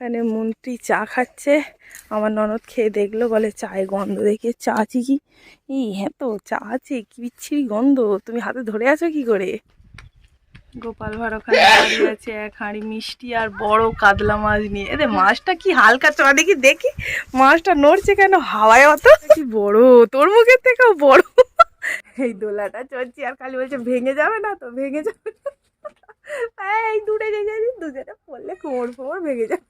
এখানে মন্ত্রী চা খাচ্ছে। আমার ননদ খেয়ে দেখল, বলে চায়ে গন্ধ দেখে চা আছে কি? হ্যাঁ তো, চা আছে, কি বিচ্ছিরি গন্ধ, তুমি হাতে ধরে আছো কি করে? গোপাল ভাঁড় ওখানে দাঁড়িয়ে আছে, এক হাঁড়ি মিষ্টি আর বড় কাতলা মাছ নিয়ে। এদের মাছটা কি হালকা চড়া দেখি দেখি, মাছটা নড়ছে কেন? হাওয়ায় অত? কি বড়, তোর মুখের থেকেও বড়। এই দোলাটা চড়ছি, আর খালি বলছে, ভেঙে যাবে না তো, ভেঙে যাবে না। এই, দূরে যাবি দুজনে পড়লে কোমর ফোমর ভেঙে যাবে।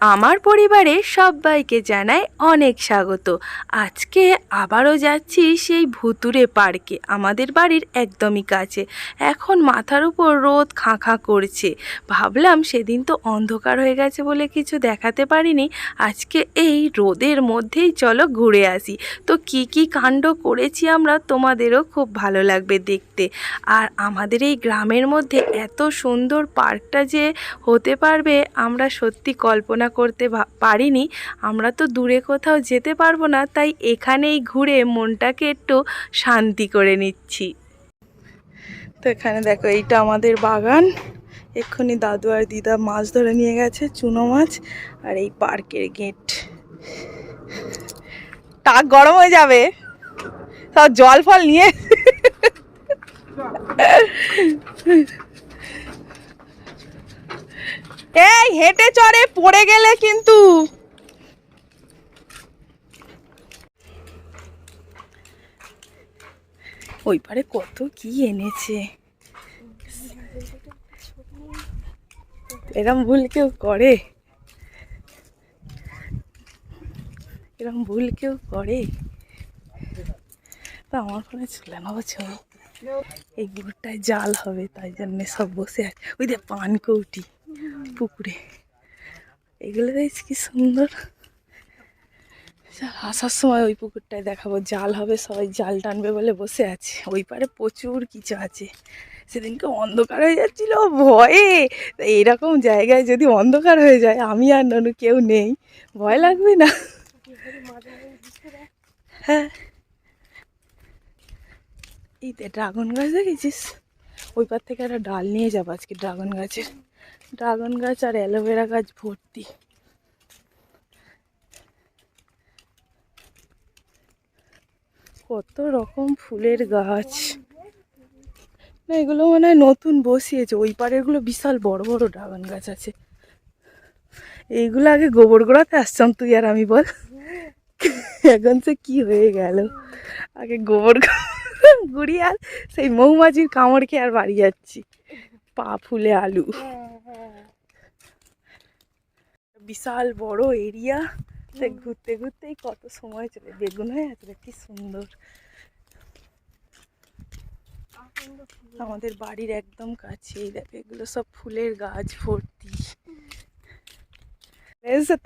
আমার পরিবারে সবাইকে জানাই অনেক স্বাগত। আজকে আবারও যাচ্ছি সেই ভুতুরে পার্কে। আমাদের বাড়ির একদমই কাছে। এখন মাথার উপর রোদ খাঁ খাঁ করছে। ভাবলাম সেদিন তো অন্ধকার হয়ে গেছে বলে কিছু দেখাতে পারিনি। আজকে এই রোদের মধ্যেই চলো ঘুরে আসি। তো কি কি কাণ্ড করেছি আমরা তোমাদেরও খুব ভালো লাগবে দেখতে। আর আমাদের এই গ্রামের মধ্যে এত সুন্দর পার্কটা যে হতে পারবে, আমরা সত্যি কল্পনা করতে পারিনি, আমরা তো দূরে কোথাও যেতে পারব না, তাই এখানেই ঘুরে মনটাকে একটু শান্তি করে নিচ্ছি। তো এখানে দেখো, এইটা আমাদের বাগান। এক্ষুনি দাদু আর দিদা মাছ ধরে নিয়ে গেছে, চুনো মাছ, আর এই পার্কের গেট। টাক গরম হয়ে যাবে। সব জল ফল নিয়ে। এই হেঁটে চড়ে পড়ে গেলে কিন্তু। ওই পারে কত কি এনেছে। এরম ভুল কেউ করে। এরম ভুল কেউ করে। তা আমার ফোনে চলে না বছর। এই গুড়টায় জাল হবে, তাই জন্য সব বসে আছে। ওই যে পান কৌটি। পুকুরে। এগুলো দেখছি কি সুন্দর। আসার সময় ওই পুকুরটায় দেখাবো। জাল হবে, সবাই জাল টানবে বলে বসে আছে। ওই পারে প্রচুর কিছু আছে। সেদিনকে অন্ধকার হয়ে যাচ্ছিল, ভয়ে। তা এইরকম জায়গায় যদি অন্ধকার হয়ে যায়, আমি আর ননু কেউ নেই। ভয় লাগবে না? হ্যাঁ। এই ড্রাগন গাছ দেখেছিস ওই পার থেকে একটা ডাল নিয়ে যাব আজকে, ড্রাগন গাছের। ড্রাগন গাছ আর অ্যালোভেরা গাছ ভর্তি। কত রকম ফুলের গাছ। না, এগুলো মনে হয় নতুন বসিয়েছে। ওই পারেরগুলো বিশাল বড় বড় ড্রাগন গাছ আছে। এইগুলো আগে গোবর গোড়াতে আসতাম তুই আর আমি বল। এখন সে কি হয়ে গেল? আগে গোবর গুড়ি আর সেই মৌমাছির কামড় খেয়ে আর বাড়ি যাচ্ছি। পা ফুলে আলু। বিশাল বড় এরিয়া। ঘুরতে ঘুরতেই কত সময় চলে বেগুন হয়ে দেখ কি সুন্দর। আমাদের বাড়ির একদম কাছেই দেখ এগুলো সব ফুলের গাছ ভর্তি।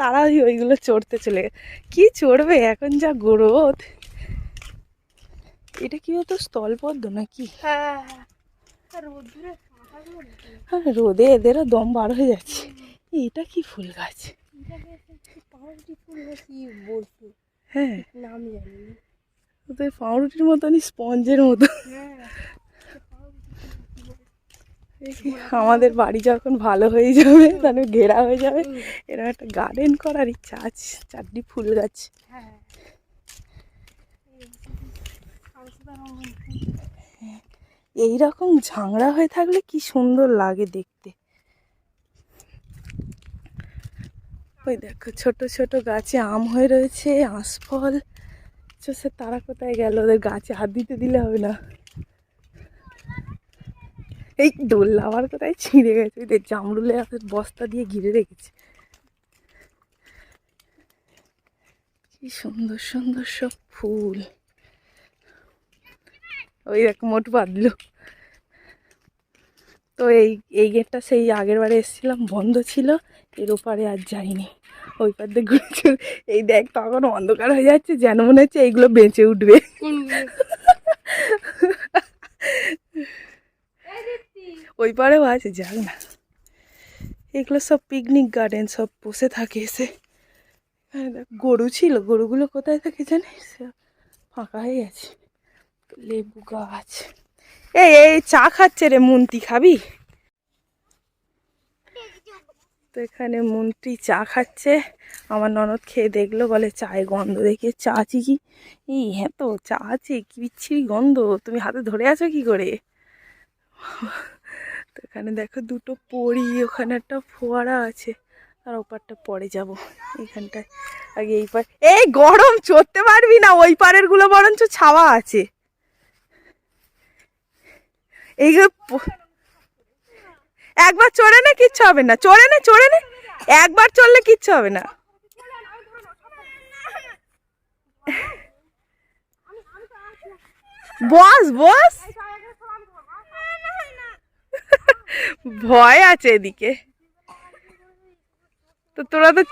তাড়াই ওইগুলো চড়তে চলে। কি চড়বে? এখন যা গ্রোথ। এটা কি হতো স্থলপদ্ম নাকি? হ্যাঁ রোদে এদেরও দম বার হয়ে যাচ্ছে। এটা কি ফুল গাছ? হ্যাঁ। পাউরুটির মতনই স্পঞ্জের মতো। আমাদের বাড়ি যখন ভালো হয়ে যাবে, তাহলে ঘেরা হয়ে যাবে, এরকম একটা গার্ডেন করার ইচ্ছা আছে, চারটি ফুল গাছ। এই রকম ঝাংড়া হয়ে থাকলে কি সুন্দর লাগে দেখতে। ওই দেখো, ছোট ছোট গাছে আম হয়ে রয়েছে, আঁশফল। সে তারা কোথায় গেল? ওদের গাছে হাত দিতে দিলে হবে না। এই দোল্লা আবার কোথায় ছিঁড়ে গেছে? দেখ জামরুলে বস্তা দিয়ে ঘিরে রেখেছে। কি সুন্দর সুন্দর সব ফুল। ওই দেখ মোট বাঁধলো। তো এই এই গেটটা সেই আগের বারে এসেছিলাম বন্ধ ছিল এর ওপারে আর যাইনি। ওই পার দিয়ে ঘুরে এই দেখ তখন অন্ধকার হয়ে যাচ্ছে যেন মনে হচ্ছে এইগুলো বেঁচে উঠবে। ওই পারেও আছে যাক না। এগুলো সব পিকনিক গার্ডেন সব বসে থাকে এসে। গরু ছিল গরুগুলো কোথায় থাকে জানিস? ফাঁকা হয়ে গেছে। লেবু গাছ। এই এই চা খাচ্ছে রে মন্ত্রী খাবি? তো এখানে মন্ত্রী চা খাচ্ছে। আমার ননদ খেয়ে দেখল, বলে চায়ের গন্ধ দেখে চা আছে কি? এই হ্যাঁ তো, চা আছে, কি বিচ্ছিরি গন্ধ, তুমি হাতে ধরে আছো কি করে? তো এখানে দেখো দুটো পড়ি ওখানে একটা ফোয়ারা আছে, আর ওপারটা পরে যাব, এখানটায়। আগে এই পার এই গরম, চড়তে পারবি না, ওই পারেরগুলো বরঞ্চ ছাওয়া আছে। এইগুলো একবার চড়ে না, কিচ্ছু হবে না। চড়ে না চড়ে না। একবার চড়লে কিচ্ছু হবে না। বস বস। ভয় আছে এদিকে। তো তোরা তো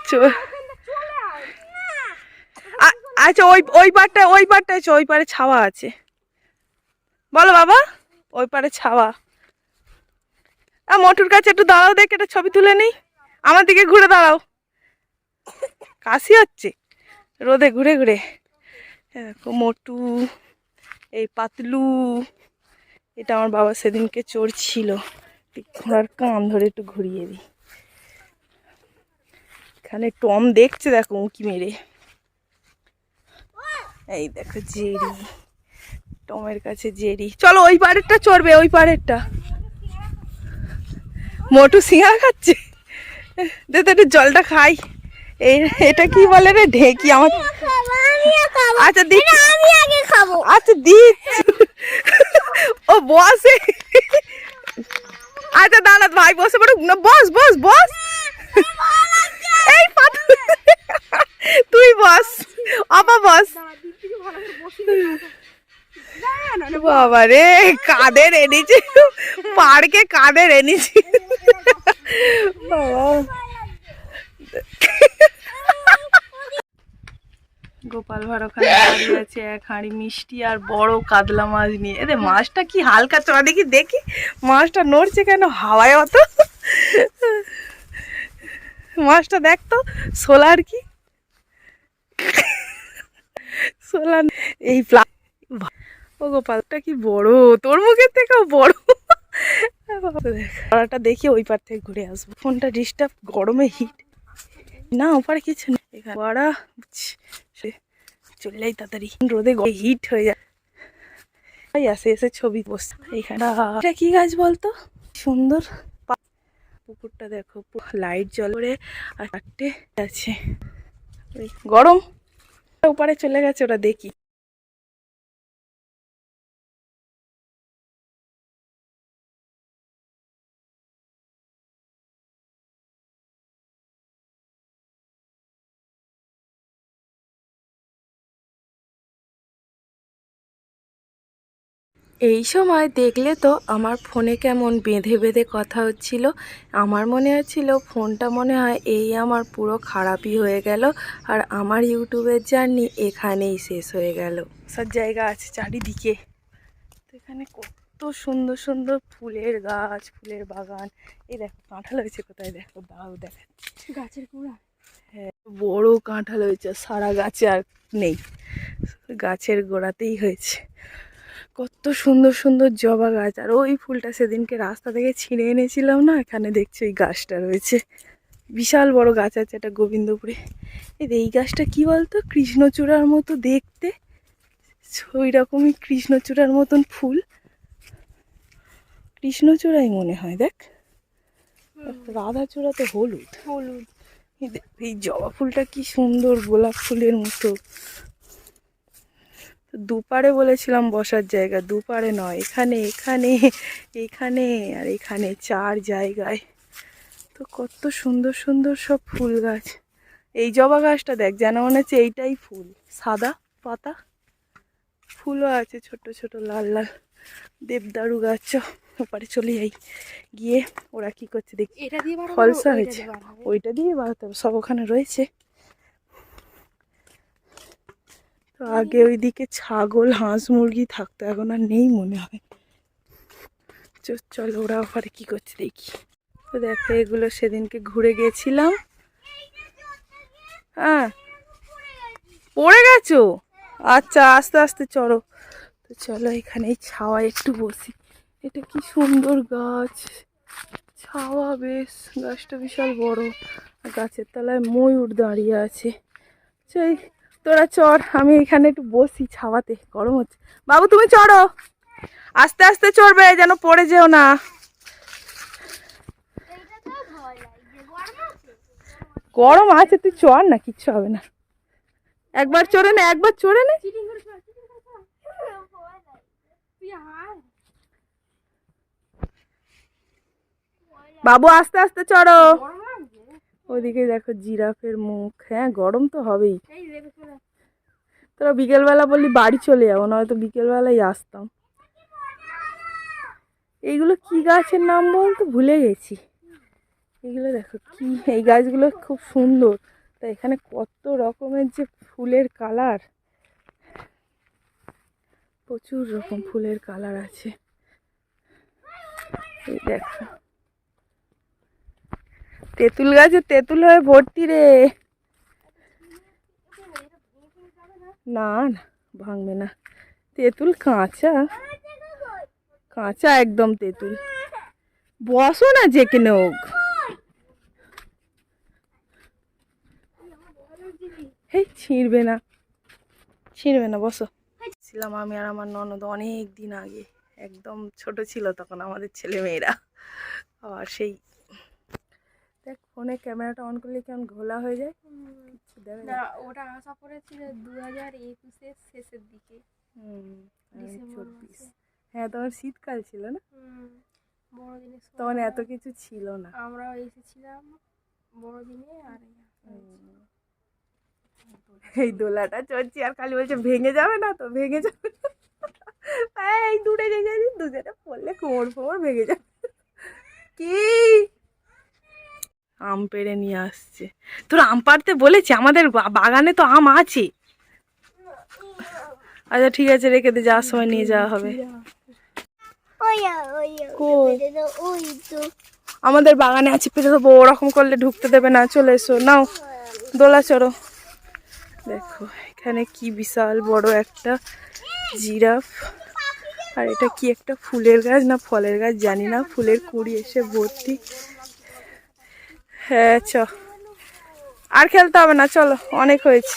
আচ্ছা ওই ওই পারটা ওই পারটা আছে ওই পারে ছাওয়া আছে। বলো বাবা। ওই পারে ছাওয়া। আ মোটুর কাছে একটু দাঁড়াও দেখে একটা ছবি তুলে নিই। আমার দিকে ঘুরে দাঁড়াও। কাশি হচ্ছে। রোদে ঘুরে ঘুরে। মোটু, এই পাতলু। এটা আমার বাবা সেদিনকে চোর ছিল। ঘোড়ার কান ধরে একটু ঘুরিয়ে দিই। এখানে টম দেখছে, দেখো উঁকি মেরে। এই দেখো জেরি। টমের কাছে জেরি। চলো ওই পাড়েরটা চড়বে ওই পাড়েরটা। মোটু সিঙ্গা খাচ্ছে। দে একটু জলটা খাই। এই এটা কি বলে রে? ঢেকি আমার আচ্ছা দিচ্ছি আমি আগে খাব। আচ্ছা দিচ্ছি। ও বসে। আচ্ছা দাঁড়া ভাই বসে পড়ো না বস বস বস। এই তুই বস আপা বস। বাবা রে কাদের এনেছি পার্কে কাদের এনেছি গোপাল ভাঁড় ওখানে দাঁড়িয়ে আছে এক হাঁড়ি মিষ্টি আর বড় কাতলা মাছ নিয়ে। এদের মাছটা কি হালকা চড়া দেখি দেখি। মাছটা নড়ছে কেন হাওয়ায় অত? মাছটা দেখ তো সোলার কি? সোলার এই প্লা ও গোপালটা কি বড়? তোর মুখের থেকেও বড়। কড়াটা দেখি ওই পার থেকে ঘুরে আসব। ফোনটা ডিস্টার্ব গরমে হিট না ওপারে কিছু নেই এখানে কড়া চললেই তাড়াতাড়ি। রোদে হিট হয়ে যায়। তাই আসে, এসে ছবি বস এইখানে। এটা কি গাছ বলতো? সুন্দর। পুকুরটা দেখো লাইট জল করে আর চারটে আছে। গরম। ওপারে চলে গেছে, ওটা দেখি। এই সময় দেখলে তো আমার ফোনে কেমন বেঁধে বেঁধে কথা হচ্ছিল। আমার মনে হচ্ছিল ফোনটা মনে হয় এই আমার পুরো খারাপই হয়ে গেল আর আমার ইউটিউবের জার্নি এখানেই শেষ হয়ে গেল। সব জায়গা আছে চারিদিকে। তো এখানে কত সুন্দর সুন্দর ফুলের গাছ ফুলের বাগান। এই দেখো কাঁঠাল হয়েছে কোথায়? দেখো দাও দেখাচ্ছি গাছের গুঁড়া। হ্যাঁ বড় কাঁঠাল হয়েছে সারা গাছে আর নেই। গাছের গোড়াতেই হয়েছে। কত সুন্দর সুন্দর জবা গাছ। আর ওই ফুলটা সেদিনকে রাস্তা থেকে ছিঁড়ে এনেছিলাম না এখানে দেখছি ওই গাছটা রয়েছে। বিশাল বড় গাছ আছে এটা গোবিন্দপুরে। এই এই গাছটা কি বলতো? কৃষ্ণচূড়ার মতো দেখতে। ওই রকমই কৃষ্ণচূড়ার মতন ফুল। কৃষ্ণচূড়াই মনে হয় দেখ। রাধাচূড়া তো হলুদ। হলুদ এই জবা ফুলটা কি সুন্দর গোলাপ ফুলের মতো। তো দুপারে বলেছিলাম বসার জায়গা দুপারে নয় এখানে এখানে এখানে আর এখানে চার জায়গায়। তো কত সুন্দর সুন্দর সব ফুল গাছ। এই জবা গাছটা দেখ যেন মনে হচ্ছে এইটাই ফুল। সাদা পাতা ফুলও আছে ছোট ছোট লাল লাল। দেবদারু গাছ ওপারে চলে যাই। গিয়ে ওরা কি করছে দেখি ফলসা হয়েছে। ওইটা দিয়ে বানাতে হবে সব ওখানে রয়েছে তো আগে ওইদিকে ছাগল, হাঁস, মুরগি থাকতো, এখন আর নেই মনে হয়। চলো ওরা ওখানে কি করছে দেখি। তো দেখো, এগুলো সেদিনকে ঘুরে গেছিলাম। হ্যাঁ। পড়ে গেছো? আচ্ছা আস্তে আস্তে চলো তো চলো এখানে এই ছাওয়ায় একটু বসি। এটা কি সুন্দর গাছ। ছাওয়া বেশ, গাছটা বিশাল বড়। গাছের তলায় ময়ূর দাঁড়িয়ে আছে। সেই তোরা চড়, আমি এখানে একটু বসি ছাওয়াতে, গরম হচ্ছে। বাবু, তুমি চড়ো। আস্তে আস্তে চড়বে, যেন পড়ে যেও না। গরম আছে, তুই চড় না, কিচ্ছু হবে না। একবার চড়ে না, একবার চড়ে নে। বাবু, আস্তে আস্তে চড়ো। ওইদিকে দেখো জিরাফের মুখ। হ্যাঁ গরম তো হবেই। তোরা বিকেলবেলা বললি বাড়ি চলে যাব, নয়তো বিকেলবেলাই আসতাম। এইগুলো কি গাছের নাম বলতো? ভুলে গেছি। এগুলো দেখো কি, এই গাছগুলো খুব সুন্দর। তা এখানে কত রকমের যে ফুলের কালার। প্রচুর রকম ফুলের কালার আছে। এই দেখো। তেঁতুল গাছে তেঁতুল হয়ে ভর্তি রে। না ভাঙবে না। তেঁতুল কাঁচা। কাঁচা একদম তেঁতুল। বসো না যে কেন হোক ছিঁড়বে না। ছিঁড়বে না, বসো। ছিলাম আমি আর আমার ননদ অনেক দিন আগে। একদম ছোট ছিল তখন আমাদের ছেলে মেয়েরা আর সেই দেখ ফোনে ক্যামেরাটা অন করলে কেমন ঘোলা হয়ে যায়? না। ওটা আসা পড়েছিল দু হাজার একুশের শেষের দিকে। চব্বিশ। হ্যাঁ তোমার শীতকাল ছিল না? তখন এত কিছু ছিল না। আমরাও এসেছিলাম বড়দিনে আর এই দোলাটা চলছি আর খালি বলছে ভেঙে যাবে না তো ভেঙে যাবে না। এই দূরে রেখে দিন দুজনে পড়লে কোমর ফোমর ভেঙে যাবে। কি আম পেড়ে নিয়ে আসছে। তোর আম পাড়তে বলেছি? আমাদের বাগানে তো আম আছে। আচ্ছা ঠিক আছে রেখে দে যাওয়ার সময় নিয়ে যাওয়া হবে? আমাদের বাগানে আছে পেরে দেবো ওরকম করলে ঢুকতে দেবে না। চলে এসো নাও দোলা চড়ো। দেখো এখানে কি বিশাল বড় একটা জিরাফ। আর এটা কি একটা ফুলের গাছ না ফলের গাছ জানি না। ফুলের কুড়ি এসে ভর্তি। হ্যাঁ চ। আর খেলতে হবে না, চলো, অনেক হয়েছে।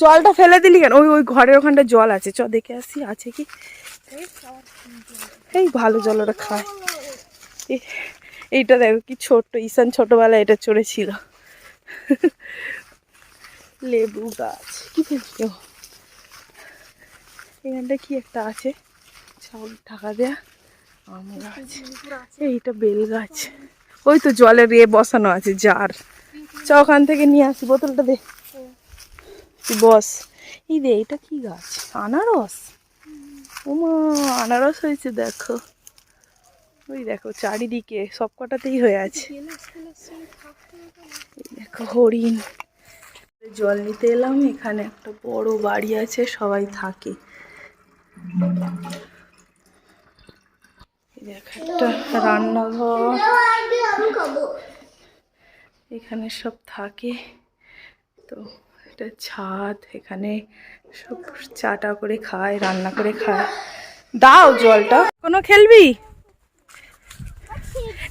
জলটা ফেলে দিলি কেন? ওই ওই ঘরের ওখানটা জল আছে, চ, দেখে আসি, আছে কি? এই ভালো জল ওটা খায়। এইটা দেখো, কি ছোট্ট, ঈশান ছোটবেলায় এটা চড়েছিল। লেবু গাছ, কি ফেলছো এখানটা কি একটা আছে? ঢাকা দেয়া, আম গাছ, এইটা বেল গাছ। ওই তো জলের ইয়ে বসানো আছে জার। চ, ওখান থেকে নিয়ে আসি, বোতলটা দে। বস। এই দে, এটা কি গাছ? আনারস? ওমা, আনারস হয়েছে, দেখো। ওই দেখো, চারিদিকে সব কটাতেই হয়ে আছে। দেখো, হরিণ। জল নিতে এলাম, এখানে একটা বড় বাড়ি আছে, সবাই থাকে। একটা রান্নাঘর। এখানে সব থাকে। তো এটা ছাদ, এখানে সব চাটা করে খায়, রান্না করে খায়। দাও জলটা। কোনো খেলবি?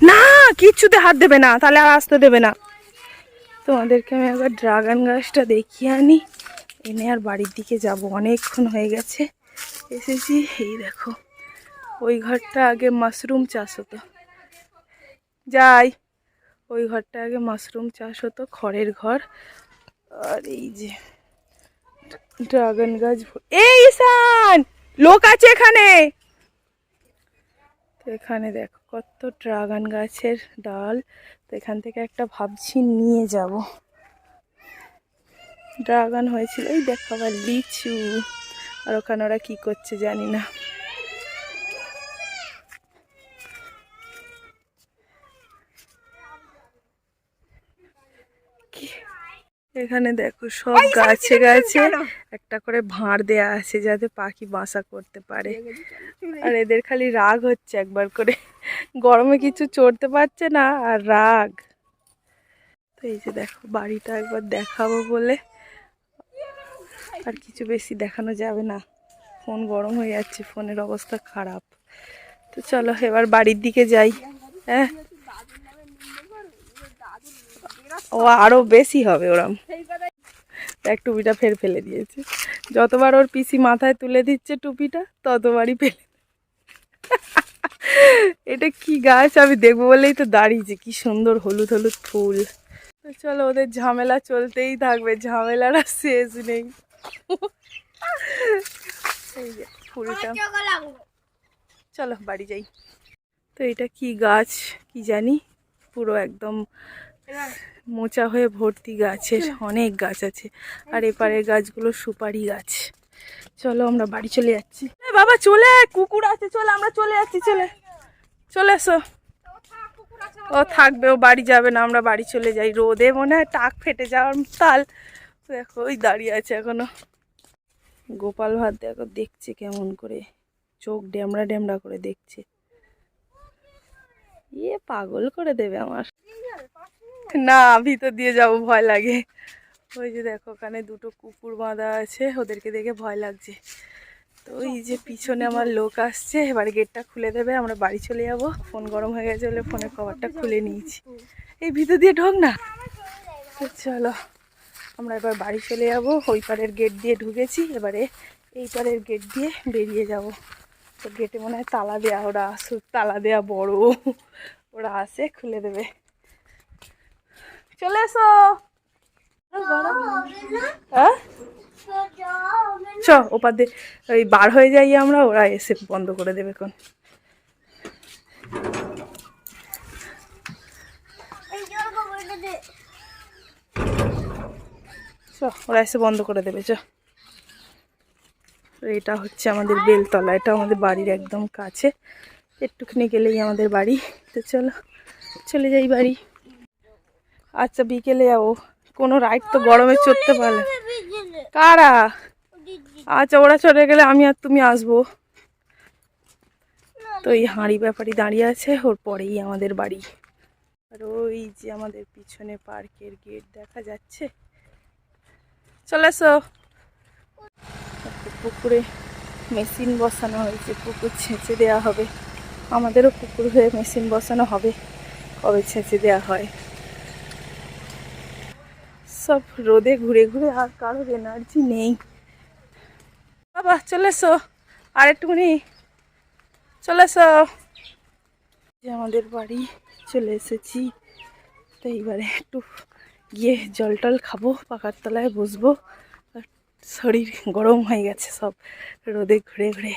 না, কিচ্ছুতে হাত দেবে না, তাহলে আর আসতে দেবে না। তোমাদেরকে আমি একবার ড্রাগন গাছটা দেখিয়ে আনি। এনে আর বাড়ির দিকে যাব। অনেকক্ষণ হয়ে গেছে। এসেছি, এই দেখো। ওই ঘরটা আগে মাশরুম চাষ হতো। যাই, ওই ঘরটা আগে মাশরুম চাষ হতো, খড়ের ঘর। আর এই যে ড্রাগন গাছ এই ঈশান, লোক আছে এখানে। তো এখানে দেখো কত ড্রাগন গাছের ডাল। তো এখান থেকে একটা ভাবছি নিয়ে যাব। ড্রাগন হয়েছিল, এই দেখো আবার লিচু। আর ওখানে ওরা কী করছে জানি না। এখানে দেখো সব গাছে গাছে একটা করে ভাঁড় দেয়া আছে যাতে পাখি বাসা করতে পারে। আর এদের খালি রাগ হচ্ছে একবার করে। গরমে কিছু চড়তে পারছে না আর রাগ। তো এই যে দেখো বাড়িটা একবার দেখাবো বলে। আর কিছু বেশি দেখানো যাবে না। ফোন গরম হয়ে যাচ্ছে ফোনের অবস্থা খারাপ। তো চলো এবার বাড়ির দিকে যাই। হ্যাঁ? ও আরও বেশি হবে ওরম। এক টুপিটা ফের ফেলে দিয়েছে। যতবার ওর পিসি মাথায় তুলে দিচ্ছে টুপিটা, ততবারই ফেলে এটা কি গাছ? আমি দেখব বলেই তো দাঁড়িয়েছি কি সুন্দর হলুদ হলুদ ফুল। চলো, ওদের ঝামেলা চলতেই থাকবে, ঝামেলার আর শেষ নেই। ফুলটা। চলো, বাড়ি যাই। তো এটা কি গাছ, কি জানি, পুরো একদম মোচা হয়ে ভর্তি গাছের অনেক গাছ আছে। আর এপারের গাছগুলো সুপারি গাছ। চলো আমরা বাড়ি চলে যাচ্ছি। বাবা চলে কুকুর আছে চলে আমরা চলে যাচ্ছি চলে। চলে এসো। ও থাকবে ও বাড়ি যাবে না আমরা বাড়ি চলে যাই। রোদে মনে হয় টাক ফেটে যাওয়ার তাল। দেখো ওই দাঁড়িয়ে আছে এখনও। গোপাল ভাত দেখো দেখছে কেমন করে। চোখ ড্যামড়া ড্যামড়া করে দেখছে। ইয়ে পাগল করে দেবে আমার। না, ভিতর দিয়ে যাব, ভয় লাগে। ওই যে দেখো, ওখানে দুটো কুকুর বাঁধা আছে, ওদেরকে দেখে ভয় লাগছে। তো ওই যে পিছনে আমার লোক আসছে, এবার গেটটা খুলে দেবে, আমরা বাড়ি চলে যাব। ফোন গরম হয়ে গেছে বলে ফোনের কভারটা খুলে নিয়েছি। এই ভিতর দিয়ে ঢোক না। চলো, আমরা এবার বাড়ি চলে যাব। ওই পারের গেট দিয়ে ঢুকেছি, এবারে এই পারের গেট দিয়ে বেরিয়ে যাব। তো গেটে মনে হয় তালা দেয়া, ওরা আসুক, তালা দেয়া বড়। ওরা আসে, খুলে দেবে। চলে এসো। হ্যাঁ? চ ওপার দিয়ে। ওই বার হয়ে যাই আমরা ওরা এসে বন্ধ করে দেবে কোন চ ওরা এসে বন্ধ করে দেবে চ এটা হচ্ছে আমাদের বেলতলা এটা আমাদের বাড়ির একদম কাছে। একটুখানি গেলেই আমাদের বাড়ি তো চলো চলে যাই বাড়ি। আচ্ছা বিকেলে যাব। কোনো রাইড তো গরমে চড়তে পারলে। কারা? আচ্ছা ওরা চলে গেলে আমি আর তুমি আসব। তো এই হাঁড়ি ব্যাপারই দাঁড়িয়ে আছে, ওর পরেই আমাদের বাড়ি। আর ওই যে আমাদের পিছনে পার্কের গেট দেখা যাচ্ছে। চলে এসো। পুকুরে মেশিন বসানো হয়েছে, পুকুর ছেঁচে দেওয়া হবে। আমাদেরও পুকুর হয়ে মেশিন বসানো হবে, কবে ছেঁচে দেওয়া হয়। সব রোদে ঘুরে ঘুরে আর কারোর এনার্জি নেই। বাবা, চলে এসো। আর একটুখানি চলে এসো। যে আমাদের বাড়ি, চলে এসেছি। তো এইবারে একটু গিয়ে জল টল খাব পাকার তলায় বসবো। শরীর গরম হয়ে গেছে সব, রোদে ঘুরে ঘুরে।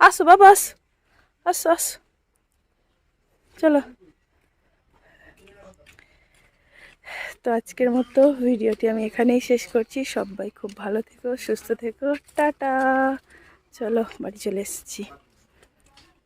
আসো বাবা, আসো আসো আসো। চলো। তো আজকের মতো ভিডিওটি আমি এখানেই শেষ করছি। সবাই খুব ভালো থেকো, সুস্থ থেকো। টাটা। চলো, বাড়ি চলে এসেছি।